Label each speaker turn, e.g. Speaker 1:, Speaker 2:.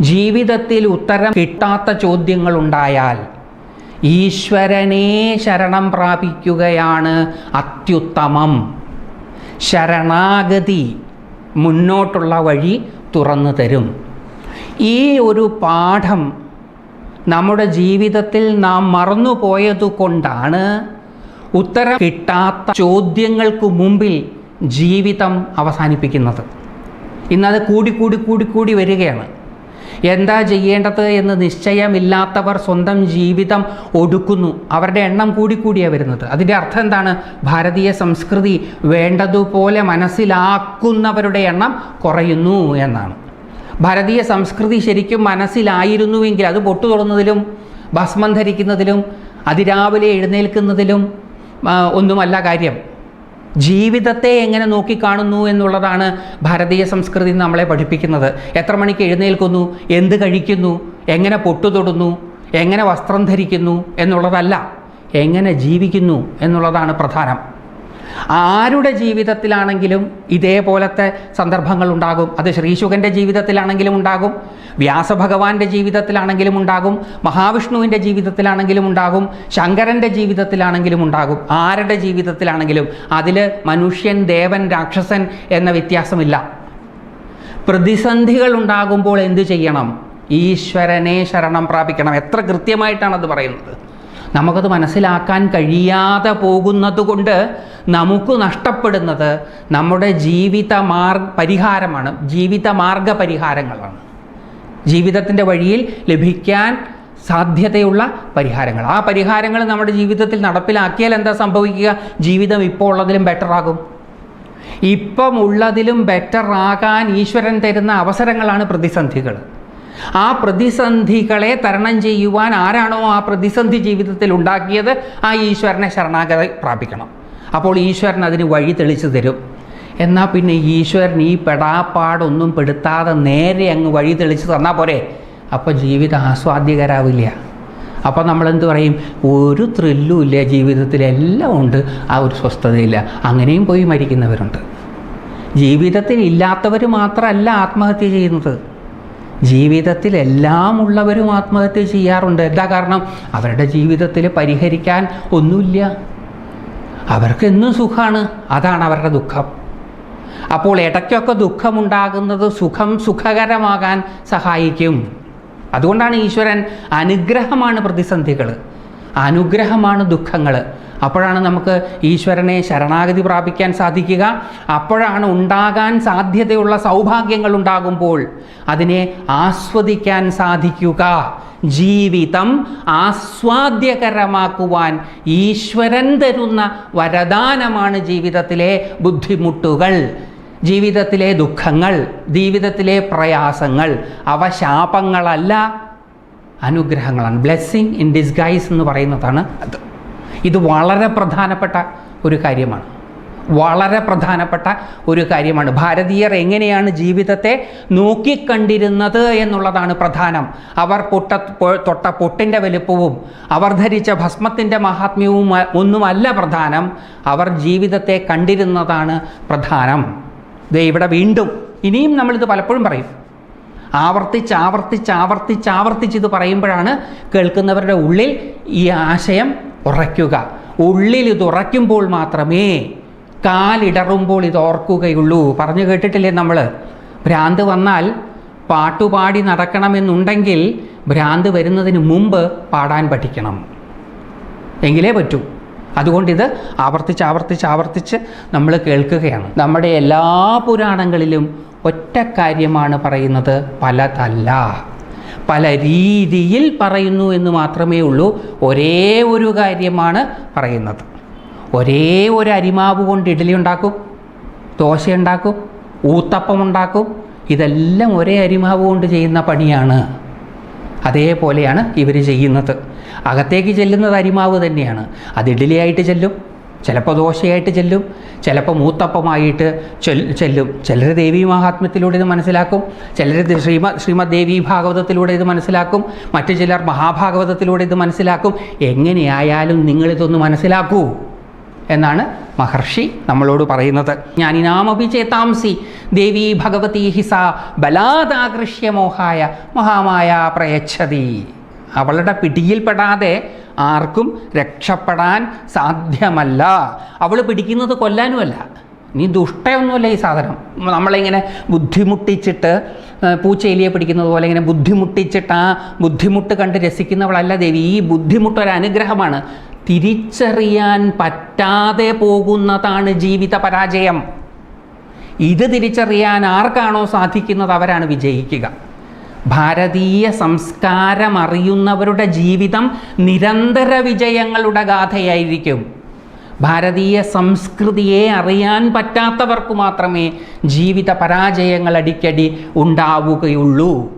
Speaker 1: ജീവിതത്തിൽ ഉത്തരം കിട്ടാത്ത ചോദ്യങ്ങളുണ്ടായാൽ ഈശ്വരനെ ശരണം പ്രാപിക്കുകയാണ് അത്യുത്തമം. ശരണാഗതി മുന്നോട്ടുള്ള വഴി തുറന്നു തരും. ഈ ഒരു പാഠം നമ്മുടെ ജീവിതത്തിൽ നാം മറന്നുപോയതുകൊണ്ടാണ് ഉത്തരം കിട്ടാത്ത ചോദ്യങ്ങൾക്ക് മുമ്പിൽ ജീവിതം അവസാനിപ്പിക്കുന്നത്. ഇന്നത് കൂടി കൂടി കൂടി കൂടി വരികയാണ്. എന്താ ചെയ്യേണ്ടത് എന്ന് നിശ്ചയമില്ലാത്തവർ സ്വന്തം ജീവിതം ഒടുക്കുന്നു. അവരുടെ എണ്ണം കൂടിക്കൂടിയാണ് വരുന്നത്. അതിന്റെ അർത്ഥം എന്താണ്? ഭാരതീയ സംസ്കൃതി വേണ്ടതുപോലെ മനസ്സിലാക്കുന്നവരുടെ എണ്ണം കുറയുന്നു എന്നാണ്. ഭാരതീയ സംസ്കൃതി ശരിക്കും മനസ്സിലായിരുന്നുവെങ്കിൽ അത് പൊട്ടു തുടങ്ങുന്നതിലും ഭസ്മം ധരിക്കുന്നതിലും അതിരാവിലെ എഴുന്നേൽക്കുന്നതിലും ഒന്നുമല്ല കാര്യം. ജീവിതത്തെ എങ്ങനെ നോക്കിക്കാണുന്നു എന്നുള്ളതാണ് ഭാരതീയ സംസ്കൃതി നമ്മളെ പഠിപ്പിക്കുന്നത്. എത്ര മണിക്ക് എഴുന്നേൽക്കുന്നു? എന്ത് കഴിക്കുന്നു? എങ്ങനെ പൊട്ടു തൊടുന്നു എങ്ങനെ വസ്ത്രം ധരിക്കുന്നു? എന്നുള്ളതല്ല എങ്ങനെ ജീവിക്കുന്നു എന്നുള്ളതാണ് പ്രധാനം. ആരുടെ ജീവിതത്തിലാണെങ്കിലും ഇതേപോലത്തെ സന്ദർഭങ്ങൾ ഉണ്ടാകും. അത് ശ്രീശുഖന്റെ ജീവിതത്തിലാണെങ്കിലും ഉണ്ടാകും. വ്യാസഭഗവാന്റെ ജീവിതത്തിലാണെങ്കിലും ഉണ്ടാകും. മഹാവിഷ്ണുവിന്റെ ജീവിതത്തിലാണെങ്കിലും ഉണ്ടാകും. ശങ്കരന്റെ ജീവിതത്തിലാണെങ്കിലും ഉണ്ടാകും. ആരുടെ ജീവിതത്തിലാണെങ്കിലും. അതിൽ മനുഷ്യൻ ദേവൻ രാക്ഷസൻ എന്ന വ്യത്യാസമില്ല. പ്രതിസന്ധികൾ ഉണ്ടാകുമ്പോൾ എന്തു ചെയ്യണം? ഈശ്വരനെ ശരണം പ്രാപിക്കണം. എത്ര കൃത്യമായിട്ടാണ് അത് പറയുന്നത്. നമുക്കത് മനസ്സിലാക്കാൻ കഴിയാതെ പോകുന്നത് കൊണ്ട് നമുക്ക് നഷ്ടപ്പെടുന്നത് നമ്മുടെ ജീവിത മാർഗ പരിഹാരമാണ്. ജീവിത മാർഗ പരിഹാരങ്ങളാണ് ജീവിതത്തിന്റെ വഴിയിൽ ലഭിക്കാൻ സാധ്യതയുള്ള പരിഹാരങ്ങൾ. ആ പരിഹാരങ്ങൾ നമ്മുടെ ജീവിതത്തിൽ നടപ്പിലാക്കിയാൽ എന്താ സംഭവിക്കുക? ജീവിതം ഇപ്പോൾ ഉള്ളതിലും ബെറ്റർ ആകും. ഇപ്പം ഉള്ളതിലും ബെറ്റർ ആകാൻ ഈശ്വരൻ തരുന്ന അവസരങ്ങളാണ് പ്രതിസന്ധികൾ. ആ പ്രതിസന്ധികളെ തരണം ചെയ്യുവാൻ ആരാണോ ആ പ്രതിസന്ധി ജീവിതത്തിൽ ഉണ്ടാക്കിയത്? ആ ഈശ്വരനെ ശരണാഗതി പ്രാപിക്കണം. അപ്പോൾ ഈശ്വരൻ അതിന് വഴി തെളിച്ചു തരും. എന്നാൽ പിന്നെ ഈശ്വരൻ ഈ പെടാപ്പാടൊന്നും പെടുത്താതെ നേരെ അങ്ങ് വഴി തെളിച്ച് തന്നാൽ പോരെ. അപ്പോൾ ജീവിതം ആസ്വാദ്യകരാവില്ല. അപ്പോൾ നമ്മളെന്ത് പറയും? ഒരു ത്രില്ലും ഇല്ല ജീവിതത്തിൽ എല്ലാം ഉണ്ട് ആ ഒരു സ്വസ്ഥതയില്ല. അങ്ങനെയും പോയി മരിക്കുന്നവരുണ്ട്. ജീവിതത്തിൽ ഇല്ലാത്തവർ മാത്രമല്ല ആത്മഹത്യ ചെയ്യുന്നത്. ജീവിതത്തിൽ എല്ലാം ഉള്ളവരും ആത്മഹത്യ ചെയ്യാറുണ്ട്. എന്താ കാരണം? അവരുടെ ജീവിതത്തിൽ പരിഹരിക്കാൻ ഒന്നുമില്ല. അവർക്ക് എന്നും സുഖമാണ് അതാണ് അവരുടെ ദുഃഖം. അപ്പോൾ ഇടയ്ക്കൊക്കെ ദുഃഖമുണ്ടാകുന്നത് സുഖം സുഖകരമാകാൻ സഹായിക്കും. അതുകൊണ്ടാണ് ഈശ്വരൻ അനുഗ്രഹമാണ് പ്രതിസന്ധികൾ അനുഗ്രഹമാണ് ദുഃഖങ്ങൾ അപ്പോഴാണ് നമുക്ക് ഈശ്വരനെ ശരണാഗതി പ്രാപിക്കാൻ സാധിക്കുക. അപ്പോഴാണ് ഉണ്ടാകാൻ സാധ്യതയുള്ള സൗഭാഗ്യങ്ങൾ ഉണ്ടാകുമ്പോൾ അതിനെ ആസ്വദിക്കാൻ സാധിക്കുക. ജീവിതം ആസ്വാദ്യകരമാക്കുവാൻ ഈശ്വരൻ തരുന്ന വരദാനമാണ് ജീവിതത്തിലെ ബുദ്ധിമുട്ടുകൾ. ജീവിതത്തിലെ ദുഃഖങ്ങൾ ജീവിതത്തിലെ പ്രയാസങ്ങൾ അവ ശാപങ്ങളല്ല അനുഗ്രഹങ്ങളാണ്. ബ്ലെസ്സിങ് ഇൻ ഡിസ്ഗൈസ് എന്ന് പറയുന്നതാണ് അത് ഇത് വളരെ പ്രധാനപ്പെട്ട ഒരു കാര്യമാണ്. വളരെ പ്രധാനപ്പെട്ട ഒരു കാര്യമാണ്. ഭാരതീയർ എങ്ങനെയാണ് ജീവിതത്തെ നോക്കിക്കണ്ടിരുന്നത് എന്നുള്ളതാണ് പ്രധാനം. അവർ പൊട്ട തൊട്ട പൊട്ടിന്റെ വലുപ്പവും അവർ ധരിച്ച ഭസ്മത്തിന്റെ മഹാത്മ്യവും ഒന്നുമല്ല പ്രധാനം. അവർ ജീവിതത്തെ കണ്ടിരുന്നതാണ് പ്രധാനം. ഇത് ഇവിടെ വീണ്ടും ഇനിയും നമ്മളിത് പലപ്പോഴും പറയും. ആവർത്തിച്ച് ആവർത്തിച്ച് ആവർത്തിച്ച് ആവർത്തിച്ച് ഇത് പറയുമ്പോഴാണ് കേൾക്കുന്നവരുടെ ഉള്ളിൽ ഈ ആശയം ഉറയ്ക്കുക. ഉള്ളിൽ ഇത് ഉറയ്ക്കുമ്പോൾ മാത്രമേ കാലിടറുമ്പോൾ ഇത് ഓർക്കുകയുള്ളൂ. പറഞ്ഞു കേട്ടിട്ടില്ലേ നമ്മൾ ഭ്രാന്ത് വന്നാൽ പാട്ടുപാടി നടക്കണമെന്നുണ്ടെങ്കിൽ ഭ്രാന്ത് വരുന്നതിന് മുമ്പ് പാടാൻ പഠിക്കണം. എങ്കിലേ പറ്റൂ. അതുകൊണ്ടിത് ആവർത്തിച്ച് ആവർത്തിച്ച് ആവർത്തിച്ച് നമ്മൾ കേൾക്കുകയാണ്. നമ്മുടെ എല്ലാ പുരാണങ്ങളിലും ഒറ്റ കാര്യമാണ് പറയുന്നത് പലതല്ല. പല രീതിയിൽ പറയുന്നു എന്ന് മാത്രമേ ഉള്ളൂ. ഒരേ ഒരു കാര്യമാണ് പറയുന്നത്. ഒരേ ഒരു അരിമാവ് കൊണ്ട് ഇഡ്ഡലി ഉണ്ടാക്കും ദോശ ഉണ്ടാക്കും ഊത്തപ്പം ഉണ്ടാക്കും. ഇതെല്ലാം ഒരേ അരിമാവ് കൊണ്ട് ചെയ്യുന്ന പണിയാണ്. അതേപോലെയാണ് ഇവർ ചെയ്യുന്നത്. അകത്തേക്ക് ചെല്ലുന്നത് അരിമാവ് തന്നെയാണ്. അത് ഇഡ്ഡലിയായിട്ട് ചെല്ലും ചിലപ്പോൾ ദോശയായിട്ട് ചെല്ലും ചിലപ്പോൾ മൂത്തപ്പമായിട്ട് ചെല്ലും. ചിലർ ദേവി മഹാത്മ്യത്തിലൂടെ ഇത് മനസ്സിലാക്കും ചിലർ ശ്രീമ ശ്രീമദ് ദേവി ഭാഗവതത്തിലൂടെ ഇത് മനസ്സിലാക്കും മറ്റു ചിലർ മഹാഭാഗവതത്തിലൂടെ ഇത് മനസ്സിലാക്കും. എങ്ങനെയായാലും നിങ്ങളിതൊന്ന് മനസ്സിലാക്കൂ എന്നാണ് മഹർഷി നമ്മളോട് പറയുന്നത്. ജ്ഞാനിനാമപി ചേതാംസി ദേവി ഭഗവതി ഹിസ ബലാദാകൃഷ്യമോഹായ മഹാമായ പ്രയച്ഛതി. അവളുടെ പിടിയിൽപ്പെടാതെ ആർക്കും രക്ഷപ്പെടാൻ സാധ്യമല്ല. അവൾ പിടിക്കുന്നത് കൊല്ലാനുമല്ല. നീ ദുഷ്ടയൊന്നുമല്ല ഈ സാധനം. നമ്മളിങ്ങനെ ബുദ്ധിമുട്ടിച്ചിട്ട് പൂച്ചയിലിയെ പിടിക്കുന്നത് പോലെ ഇങ്ങനെ ബുദ്ധിമുട്ടിച്ചിട്ട് ആ ബുദ്ധിമുട്ട് കണ്ട് രസിക്കുന്നവളല്ല ദേവി. ഈ ബുദ്ധിമുട്ട് ഒരു അനുഗ്രഹമാണ് തിരിച്ചറിയാൻ പറ്റാതെ പോകുന്നതാണ് ജീവിത പരാജയം. ഇത് തിരിച്ചറിയാൻ ആർക്കാണോ സാധിക്കുന്നത് അവരാണ് വിജയിക്കുക. ഭാരതീയ സംസ്കാരം അറിയുന്നവരുടെ ജീവിതം നിരന്തര വിജയങ്ങളുടെ ഗാഥയായിരിക്കും. ഭാരതീയ സംസ്കൃതിയെ അറിയാൻ പറ്റാത്തവർക്ക് മാത്രമേ ജീവിത പരാജയങ്ങൾ അടിക്കടി ഉണ്ടാവുകയുള്ളൂ.